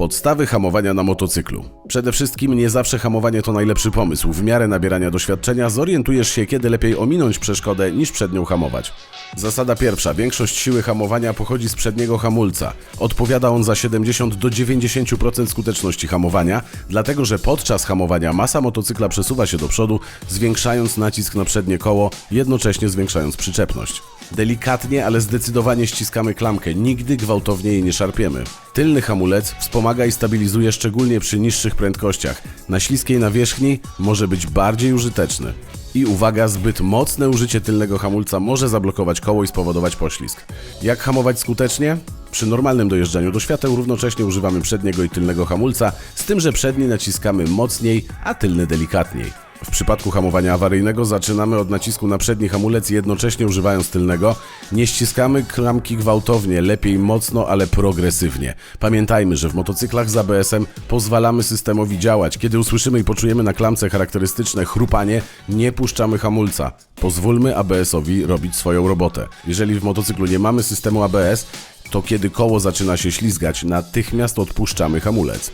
Podstawy hamowania na motocyklu. Przede wszystkim nie zawsze hamowanie to najlepszy pomysł. W miarę nabierania doświadczenia zorientujesz się, kiedy lepiej ominąć przeszkodę niż przed nią hamować. Zasada pierwsza. Większość siły hamowania pochodzi z przedniego hamulca. Odpowiada on za 70 do 90% skuteczności hamowania, dlatego że podczas hamowania masa motocykla przesuwa się do przodu, zwiększając nacisk na przednie koło, jednocześnie zwiększając przyczepność. Delikatnie, ale zdecydowanie ściskamy klamkę, nigdy gwałtownie jej nie szarpiemy. Tylny hamulec wspomaga i stabilizuje szczególnie przy niższych prędkościach. Na śliskiej nawierzchni może być bardziej użyteczny. I uwaga, zbyt mocne użycie tylnego hamulca może zablokować koło i spowodować poślizg. Jak hamować skutecznie? Przy normalnym dojeżdżaniu do świateł równocześnie używamy przedniego i tylnego hamulca, z tym, że przedni naciskamy mocniej, a tylny delikatniej. W przypadku hamowania awaryjnego zaczynamy od nacisku na przedni hamulec, jednocześnie używając tylnego. Nie ściskamy klamki gwałtownie, lepiej mocno, ale progresywnie. Pamiętajmy, że w motocyklach z ABS-em pozwalamy systemowi działać. Kiedy usłyszymy i poczujemy na klamce charakterystyczne chrupanie, nie puszczamy hamulca. Pozwólmy ABS-owi robić swoją robotę. Jeżeli w motocyklu nie mamy systemu ABS, to kiedy koło zaczyna się ślizgać, natychmiast odpuszczamy hamulec.